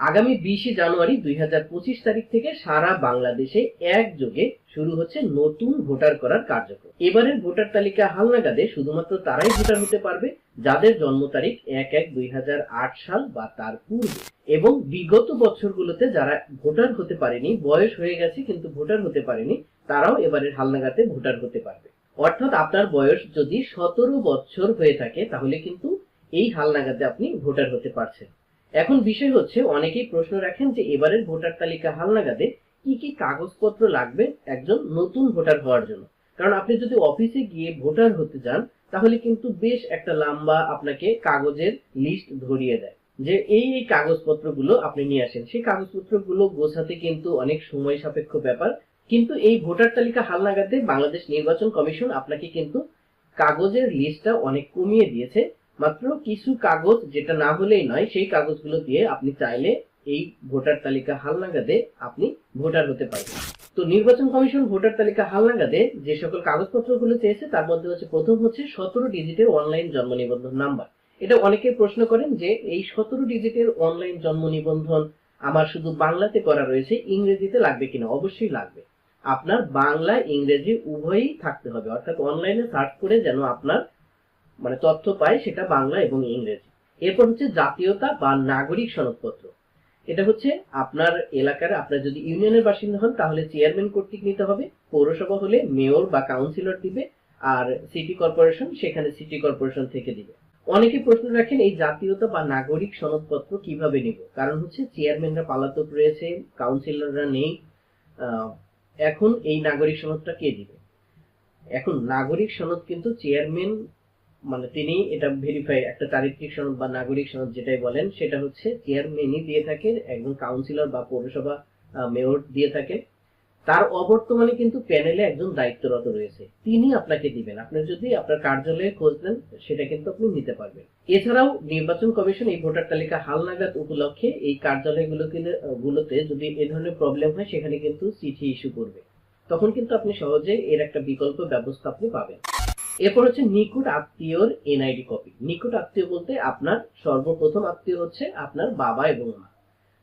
আগামী বিশে জানুয়ারি দুই হাজার পঁচিশ তারিখ থেকে সারা বাংলাদেশে একযোগে শুরু হচ্ছে নতুন ভোটার করার কার্যক্রম। এবারের ভোটার তালিকা হালনাগাদে শুধুমাত্র তারাই ভোটার হতে পারবে, যাদের জন্ম তারিখ এক এক দুই সাল বা তার পূর্বে। এবং বিগত বছরগুলোতে যারা ভোটার হতে পারেনি, বয়স হয়ে গেছে কিন্তু ভোটার হতে পারেনি, তারাও এবারের হালনাগাতে ভোটার হতে পারবে। অর্থাৎ আপনার বয়স যদি সতেরো বছর হয়ে থাকে, তাহলে কিন্তু এই হালনাগাদে আপনি ভোটার হতে পারছেন। এখন বিষয় হচ্ছে, অনেকেই প্রশ্ন রাখেন যে এবারের ভোটার তালিকা হালনাগাদে কি কি কাগজপত্র লাগবে একজন নতুন ভোটার হওয়ার জন্য। কারণ আপনি যদি অফিসে গিয়ে ভোটার হতে যান, তাহলে কিন্তু বেশ একটা লম্বা আপনাকে কাগজের লিস্ট ধরিয়ে দেয় যে এই এই কাগজপত্রগুলো আপনি নিয়ে আসেন। সেই কাগজপত্রগুলো গোছাতে কিন্তু অনেক সময় সাপেক্ষ ব্যাপার। কিন্তু এই ভোটার তালিকা হালনাগাদে বাংলাদেশ নির্বাচন কমিশন আপনাকে কিন্তু কাগজের লিস্টটা অনেক কমিয়ে দিয়েছে। মাত্র কিছু কাগজ যেটা না হলেই নয়, সেই কাগজগুলো দিয়ে আপনি চাইলে এই ভোটার তালিকা হালনাগাদে আপনি ভোটার হতে পারবেন। তো নির্বাচন কমিশন ভোটার তালিকা হালনাগাদে যে সকল কাগজপত্রগুলো চেয়েছে, তার মধ্যে হচ্ছে প্রথম হচ্ছে সতেরো ডিজিটের অনলাইন জন্ম নিবন্ধন নাম্বার। এটা অনেকে প্রশ্ন করেন যে এই সতেরো ডিজিটের অনলাইন জন্ম নিবন্ধন আমার শুধু বাংলাতে করা রয়েছে, ইংরেজিতে লাগবে কিনা? অবশ্যই লাগবে। আপনার বাংলা, ইংরেজি উভয়ই থাকতে হবে। অর্থাৎ অনলাইনে সার্চ করে যেন আপনার মানে তথ্য পায় সেটা বাংলা এবং ইংরেজি। এরপর হচ্ছে জাতীয়তা বা নাগরিক সনদপত্র। এটা হচ্ছে আপনার এলাকার, আপনার যদি ইউনিয়নের বাসিন্দা হন, তাহলে চেয়ারম্যান কর্তৃক নিতে হবে। পৌরসভা হলে মেয়র বা কাউন্সিলর দিবে আর সিটি কর্পোরেশন সেখানে সিটি কর্পোরেশন থেকে দিবে। অনেকে প্রশ্ন রাখেন এই জাতীয়তা বা নাগরিক সনদপত্র কীভাবে নিব? কারণ হচ্ছে চেয়ারম্যানরা পালাতক রয়েছে, কাউন্সিলররা নেই। এখন এই নাগরিক সনদটা কে দিবে? এখন নাগরিক সনদ কিন্তু চেয়ারম্যান মানে তিনি এটা ভেরিফাই একটা চারিত্রিক সনদ বা নাগরিক সনদ যেটাই বলেন, সেটা হচ্ছে চেয়ারম্যানই দিয়ে থাকে, একজন কাউন্সিলর বা পৌরসভা মেয়র দিয়ে থাকে। তার অবর্তমানে কিন্তু প্যানেলে একজন দায়িত্বরত রয়েছে। তিনি আপনাকে দিবেন। আপনি যদি আপনার কার্যালয়ে খোঁজ দেন সেটা কিন্তু আপনি নিতে পারবেন। এছাড়াও নির্বাচন কমিশন এই ভোটার তালিকা হালনাগাদ উপলক্ষে এই কার্যালয়গুলোকে, গুলোতে যদি এ ধরনের প্রবলেম হয়, সেখানে কিন্তু চিঠি ইস্যু করবে। তখন কিন্তু আপনি সহজে এর একটা বিকল্প ব্যবস্থা আপনি পাবেন। এরপর হচ্ছে নিকট আত্মীয়র এনআইডি কপি নিকট আত্মীয় বলতে আপনার সর্বপ্রথম আত্মীয় হচ্ছে আপনার বাবা এবং মা।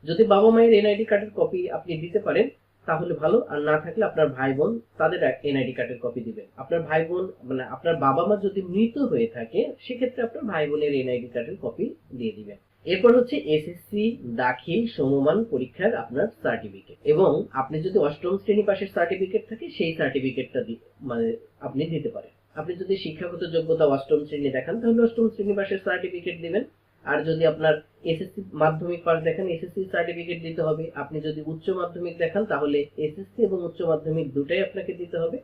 যদি বাবা মায়ের এনআইডি কার্ডের কপি আপনি দিতে পারেন, তাহলে ভালো। আর না থাকলে আপনার ভাই বোন তাদের এনআইডি কার্ডের কপি দিবেন। আপনার ভাই বোন মানে আপনার বাবা মা যদি মৃত হয়ে থাকে, সেক্ষেত্রে আপনার ভাই বোনের এনআইডি কার্ডের কপি দিয়ে দিবেন। এরপর হচ্ছে এসএসসি দাখিল সমমান পরীক্ষার আপনার সার্টিফিকেট এবং আপনি যদি অষ্টম শ্রেণি পাশের সার্টিফিকেট থাকে, সেই সার্টিফিকেটটা মানে আপনি দিতে পারেন। আপনি যদি শিক্ষাগত যোগ্যতা অষ্টম শ্রেণি দেখান, তাহলে অষ্টম শ্রেণি পাশের সার্টিফিকেট দিবেন। আর যদি আপনার এসএসসি মাধ্যমিক পাস দেখেন এসএসসি সার্টিফিকেট দিতে হবে। আপনি যদি উচ্চ মাধ্যমিক দেখান, তাহলে এসএসসি এবং উচ্চ মাধ্যমিক দুটাই আপনাকে দিতে হবে।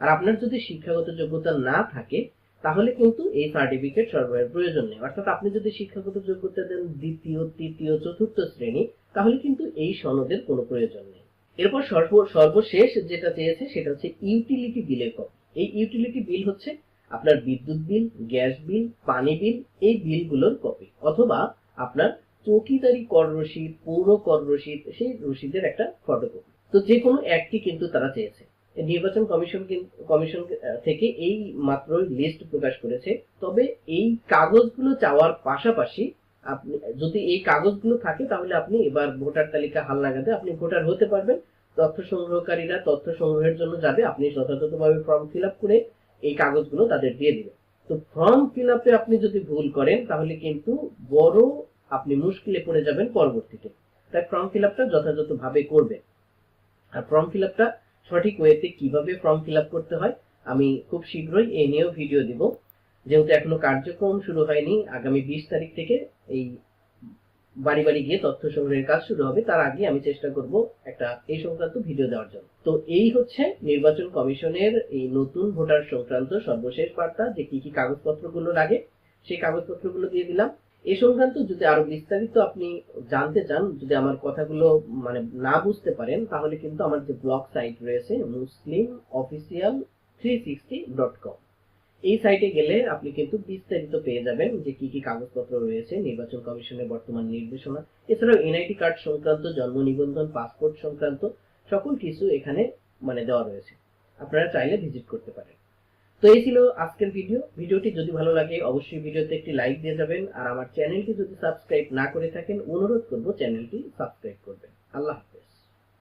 আর আপনার যদি শিক্ষাগত যোগ্যতা না থাকে, তাহলে কিন্তু এই সার্টিফিকেট সরবরাহের প্রয়োজন নেই। অর্থাৎ আপনি যদি শিক্ষাগত যোগ্যতা দেন দ্বিতীয়, তৃতীয়, চতুর্থ শ্রেণি, তাহলে কিন্তু এই সনদের কোনো প্রয়োজন নেই। এরপর সর্ব, সর্বশেষ যেটা চেয়েছে, সেটা হচ্ছে ইউটিলিটি বিলের কপি এই ইউটিলিটি বিল হচ্ছে আপনার বিদ্যুৎ বিল গ্যাস বিল পানি বিল এই বিলগুলোর কপি অথবা আপনার চৌকিদারি কর রসিদ, পৌর কর রসিদ, সেই রসিদের একটা ফটোকপি তো যে কোনো একটি কিন্তু তারা চেয়েছে। নির্বাচন কমিশন কমিশন থেকে এই মাত্র লিস্ট প্রকাশ করেছে। তবে এই কাগজগুলো চাওয়ার পাশাপাশি আপনি, যদি এই কাগজগুলো থাকে তাহলে আপনি এবার ভোটার তালিকা হালনাগাদে আপনি ভোটার হতে পারবেন। তথ্য সংগ্রহকারীরা তথ্য সংগ্রহের জন্য যাবে, আপনি যথাযথভাবে ফর্ম ফিল করে এই কাগজগুলো তাদের দিয়ে দিবেন। তো ফর্ম ফিল আপে আপনি যদি ভুল করেন, তাহলে কিন্তু বড় আপনি মুশকিলে পড়ে যাবেন পরবর্তীতে। তাই ফর্ম ফিল আপটা যথাযথভাবে করবেন। আর ফর্ম ফিল আপটা সঠিক ওয়েতে কীভাবে ফর্ম ফিল করতে হয়, আমি খুব শীঘ্রই এই নিয়েও ভিডিও দিব। যেহেতু এখনও কার্যক্রম শুরু হয়নি, আগামী বিশ তারিখ থেকে এই বাড়ি বাড়ি গিয়ে তথ্য সংগ্রহের কাজ শুরু হবে, তার আগে আমি চেষ্টা করব একটা এই সংক্রান্ত ভিডিও দেওয়ার জন্য। তো এই হচ্ছে নির্বাচন কমিশনের এই নতুন ভোটার সংক্রান্ত সর্বশেষ বার্তা, যে কি কি কাগজপত্রগুলো লাগে, সেই কাগজপত্রগুলো দিয়ে দিলাম। এ সংক্রান্ত যদি আরও বিস্তারিত আপনি জানতে চান, যদি আমার কথাগুলো মানে না বুঝতে পারেন, তাহলে কিন্তু আমার যে ব্লগ সাইট রয়েছে, Muslim official three sixty dot com এই সাইটে গেলে আপনি কিন্তু বিস্তারিত পেয়ে যাবেন যে কি কি কাগজপত্র রয়েছে, নির্বাচন কমিশনের বর্তমান নির্দেশনা, এছাড়াও এনআইডি কার্ড সংক্রান্ত, জন্ম নিবন্ধন পাসপোর্ট সংক্রান্ত, সকল কিছু এখানে মানে দেওয়া রয়েছে। আপনারা চাইলে ভিজিট করতে পারেন। তো এই ছিল আজকের ভিডিও ভিডিওটি যদি ভালো লাগে, অবশ্যই ভিডিওতে একটি লাইক দিয়ে যাবেন। আর আমার চ্যানেলটি যদি সাবস্ক্রাইব না করে থাকেন, অনুরোধ করব চ্যানেলটি সাবস্ক্রাইব করবেন। আল্লাহ হাফেজ।